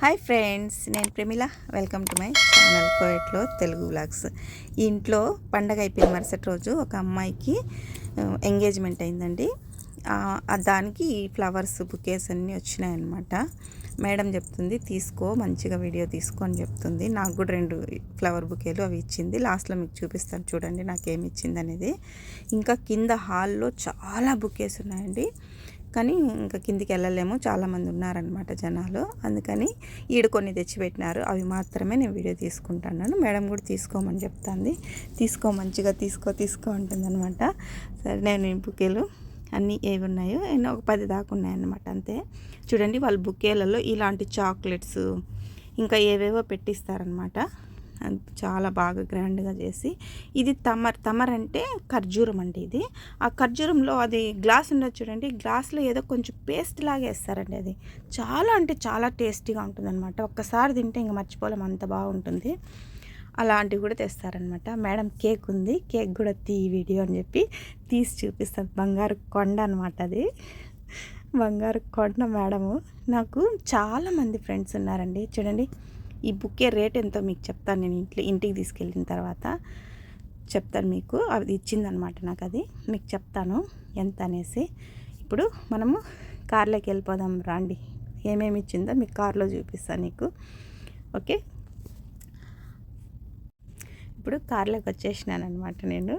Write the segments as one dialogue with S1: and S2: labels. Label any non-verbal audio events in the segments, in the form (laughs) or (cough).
S1: Hi friends నేను Pramila welcome to my channel కోయట్లో Telugu vlogs. ఇంట్లో పండగ అయిపోయిన మరుసటి రోజు ఒక అమ్మాయికి ఎంగేజ్మెంట్ అయిందండి. దానికి ఈ ఫ్లవర్స్ బుకేస్ అన్నీ వచ్చినాయన్నమాట. మేడం చెప్తుంది తీసుకో మంచిగా వీడియో తీసుకో అని చెప్తుంది. నాకు కూడా రెండు ఫ్లవర్ బుకేలు అవి ఇచ్చింది. లాస్ట్లో మీకు చూపిస్తాను చూడండి నాకేమి ఇచ్చింది అనేది. ఇంకా కింద హాల్లో చాలా బుకేస్ ఉన్నాయండి. కానీ ఇంకా కిందికి వెళ్ళలేము. చాలామంది ఉన్నారనమాట జనాలు. అందుకని ఈడ కొన్ని తెచ్చిపెట్టినారు. అవి మాత్రమే నేను వీడియో తీసుకుంటున్నాను. మేడం కూడా తీసుకోమని చెప్తుంది. తీసుకో మంచిగా తీసుకో తీసుకో ఉంటుందన్నమాట సరే నేను ఈ బుకేలు అన్నీ ఏవి ఉన్నాయో ఎన్నో ఒక పది దాకా ఉన్నాయన్నమాట అంతే. చూడండి వాళ్ళ బుకేలలో ఇలాంటి చాక్లెట్స్ ఇంకా ఏవేవో పెట్టిస్తారనమాట చాలా బాగా గ్రాండ్గా చేసి. ఇది తమర్ తమర్ అంటే ఖర్జూరం అండి ఇది. ఆ ఖర్జూరంలో అది గ్లాస్ ఉండదు చూడండి గ్లాస్లో ఏదో కొంచెం పేస్ట్ లాగా వేస్తారండి అది. చాలా అంటే చాలా టేస్టీగా ఉంటుంది అనమాట ఒక్కసారి తింటే ఇంకా మర్చిపోలేం అంత బాగుంటుంది. అలాంటివి కూడా తెస్తారనమాట. మేడం కేక్ ఉంది. కేక్ కూడా తీ వీడియో అని చెప్పి తీసి చూపిస్తాను బంగారు కొండ అనమాట అది. బంగారు కొండ మేడము నాకు చాలామంది ఫ్రెండ్స్ ఉన్నారండి. చూడండి ఈ బుక్కే రేట్ ఎంతో మీకు చెప్తాను. నేను ఇంట్లో ఇంటికి తీసుకెళ్ళిన తర్వాత చెప్తాను మీకు. అది ఇచ్చిందనమాట నాకు అది. మీకు చెప్తాను ఎంత అనేసి. ఇప్పుడు మనము కార్లోకి వెళ్ళిపోదాం. రండి. ఏమేమి ఇచ్చిందో మీకు కార్లో చూపిస్తాను నీకు. ఓకే? ఇప్పుడు కార్లోకి వచ్చేసినాను అనమాట నేను.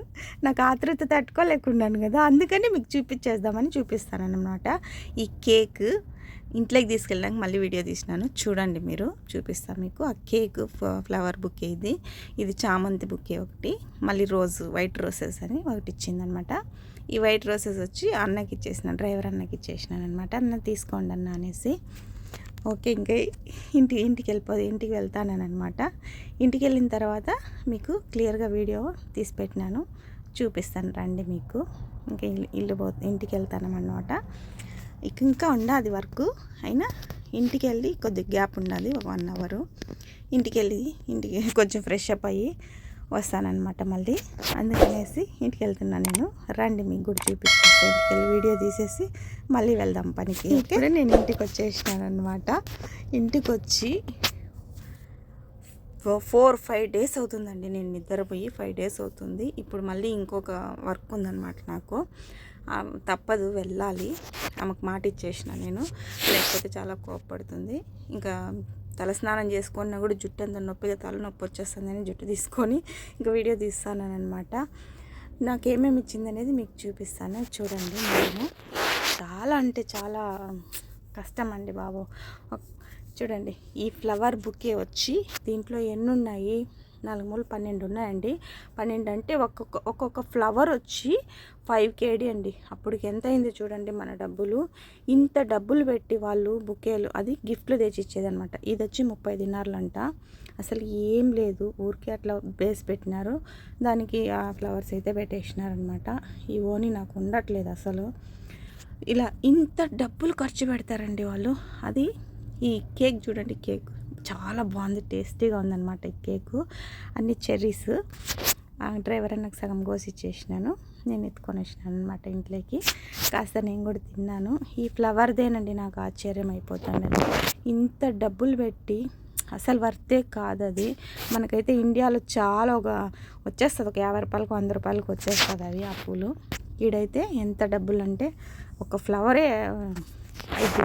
S1: నాకు ఆతృత తట్టుకోలేకున్నాను కదా అందుకని మీకు చూపించేద్దామని చూపిస్తాను అనమాట ఈ కేక్ ఇంట్లోకి తీసుకెళ్ళడానికి మళ్ళీ వీడియో తీసినాను. చూడండి మీరు చూపిస్తాను మీకు. ఆ కేక్ ఫ్లవర్ బుకే ఇది. ఇది చామంతి బుకే ఒకటి. మళ్ళీ రోజు వైట్ రోసెస్ అని ఒకటి ఇచ్చిందనమాట ఈ వైట్ రోసెస్ వచ్చి అన్నకి ఇచ్చేసిన డ్రైవర్ అన్నకి ఇచ్చేసినాను అనమాట అన్న తీసుకోండి అన్న అనేసి. ఓకే ఇంకా ఇంటి ఇంటికి వెళ్ళిపోదు ఇంటికి వెళ్తానని అనమాట ఇంటికి వెళ్ళిన తర్వాత మీకు క్లియర్గా వీడియో తీసి పెట్టినాను. చూపిస్తాను రండి మీకు. ఇంకా ఇల్లు ఇల్లు పో ఇంటికి వెళ్తానమాట ఇక ఇంకా ఉండాది వర్క్. అయినా ఇంటికి వెళ్ళి కొద్దిగా గ్యాప్ ఉండాలి ఒక వన్ అవరు. ఇంటికి వెళ్ళి (laughs) ఇంటికి కొంచెం ఫ్రెష్ అప్ అయ్యి వస్తానన్నమాట మళ్ళీ. అందుకనేసి ఇంటికి వెళ్తున్నాను నేను. రండి మీకు కూడా చూపిస్తాను. ఇంటికి వెళ్ళి వీడియో తీసేసి మళ్ళీ వెళ్దాం పనికి ఇప్పుడు నేను ఇంటికి వచ్చేసినాను అనమాట ఇంటికి వచ్చి ఫోర్ ఫైవ్ డేస్ అవుతుందండి నేను నిద్రపోయి ఫైవ్ డేస్ అవుతుంది. ఇప్పుడు మళ్ళీ ఇంకొక వర్క్ ఉందన్నమాట నాకు. తప్పదు వెళ్ళాలి. ఆమెకు మాట ఇచ్చేసిన నేను. లేకపోతే చాలా కోపపడుతుంది. ఇంకా తలస్నానం చేసుకున్నా కూడా జుట్టు అంత నొప్పిగా తలనొప్పి వచ్చేస్తుందని జుట్టు తీసుకొని ఇంకా వీడియో తీస్తానమాట నాకేమేమి ఇచ్చింది అనేది మీకు చూపిస్తాను. చూడండి నేను. చాలా అంటే చాలా కష్టం అండి బాబు. చూడండి ఈ ఫ్లవర్ బుకే వచ్చి దీంట్లో ఎన్ని ఉన్నాయి నాలుగు మూడు పన్నెండు ఉన్నాయండి. పన్నెండు అంటే ఒక్కొక్క ఒక్కొక్క ఫ్లవర్ వచ్చి ఫైవ్ కేడీ అండి. అప్పటికి ఎంత అయింది చూడండి మన డబ్బులు. ఇంత డబ్బులు పెట్టి వాళ్ళు బుకేలు అది గిఫ్ట్లు తెచ్చి ఇచ్చేదనమాట ఇది వచ్చి ముప్పై దినార్లు అంట అసలు ఏం లేదు. ఊరికే అట్లా బేస్ పెట్టినారు. దానికి ఆ ఫ్లవర్స్ అయితే పెట్టేసినారనమాట ఈ ఓని నాకు ఉండట్లేదు అసలు. ఇలా ఇంత డబ్బులు ఖర్చు పెడతారండి వాళ్ళు. అది ఈ కేక్ చూడండి కేక్ చాలా బాగుంది టేస్టీగా ఉందన్నమాట ఈ కేకు. అన్ని చెర్రీస్. డ్రైవర్ నాకు సగం కోసి ఇచ్చేసినాను. నేను ఎత్తుకొని వచ్చినాను అనమాట ఇంట్లోకి. కాస్త నేను కూడా తిన్నాను. ఈ ఫ్లవర్దేనండి నాకు ఆశ్చర్యం అయిపోతానండి ఇంత డబ్బులు పెట్టి అసలు వర్తే కాదు అది మనకైతే ఇండియాలో చాలా ఒక వచ్చేస్తుంది ఒక యాభై రూపాయలకు వంద రూపాయలకు వచ్చేస్తుంది అవి ఆ పూలు. ఈడైతే ఎంత డబ్బులు అంటే ఒక ఫ్లవరే ఐదు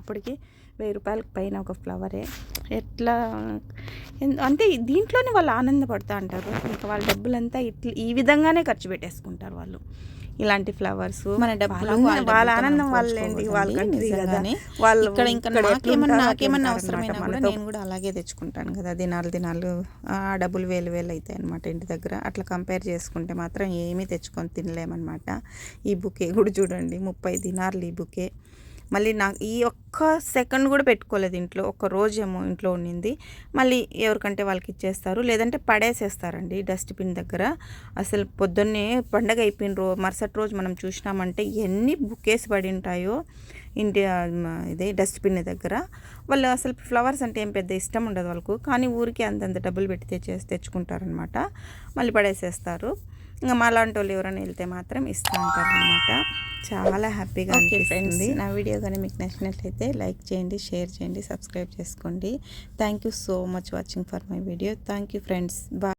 S1: అప్పటికి వెయ్యి రూపాయలకు పైన ఒక ఫ్లవరే ఎట్లా? అంటే దీంట్లోనే వాళ్ళు ఆనందపడుతూ అంటారు. ఇంకా వాళ్ళ డబ్బులంతా ఇట్లా ఈ విధంగానే ఖర్చు పెట్టేసుకుంటారు వాళ్ళు. ఇలాంటి ఫ్లవర్స్
S2: మన డబ్బులు
S1: వాళ్ళ ఆనందం వాళ్ళేంటి? వాళ్ళ కంట్రీ కదా. వాళ్ళు
S2: ఇక్కడ ఇంకా నాకేమన్నా- నాకేమన్నా. అవసరమైనా కూడా నేను
S1: కూడా అలాగే తెచ్చుకుంటాను కదా. దినాలు దినాలు ఆ డబ్బులు వేలు వేలు అవుతాయి అనమాట ఇంటి దగ్గర. అట్లా కంపేర్ చేసుకుంటే మాత్రం ఏమీ తెచ్చుకొని తినలేమన్నమాట. ఈ బుకే కూడా చూడండి. ముప్పై దినార్లు ఈ బుకే. మళ్ళీ నాకు ఈ ఒక్క సెకండ్ కూడా పెట్టుకోలేదు ఇంట్లో ఒక రోజేమో ఇంట్లో ఉండింది. మళ్ళీ ఎవరికంటే వాళ్ళకి ఇచ్చేస్తారు లేదంటే పడేసేస్తారండి డస్ట్బిన్ దగ్గర. అసలు పొద్దున్నే పండగ అయిపోయిన రో మరుసటి రోజు మనం చూసినామంటే ఎన్ని బుకేస్ పడి ఉంటాయో ఇంటి ఇది ఇదే డస్ట్బిన్ దగ్గర. వాళ్ళు అసలు ఫ్లవర్స్ అంటే ఏం పెద్ద ఇష్టం ఉండదు వాళ్ళకు కానీ ఊరికి అంతంత డబ్బులు పెట్టి తెచ్చేసి తెచ్చుకుంటారనమాట మళ్ళీ పడేసేస్తారు. ఇంకా మా లాంటి వాళ్ళు ఎవరైనా వెళ్తే మాత్రం ఇస్తూ ఉంటారు అనమాట చాలా హ్యాపీగా అనిపిస్తుంది. నా వీడియో కానీ మీకు నచ్చినట్లయితే లైక్ చేయండి షేర్ చేయండి సబ్స్క్రైబ్ చేసుకోండి. Thank you so much watching for my video thank you friends bye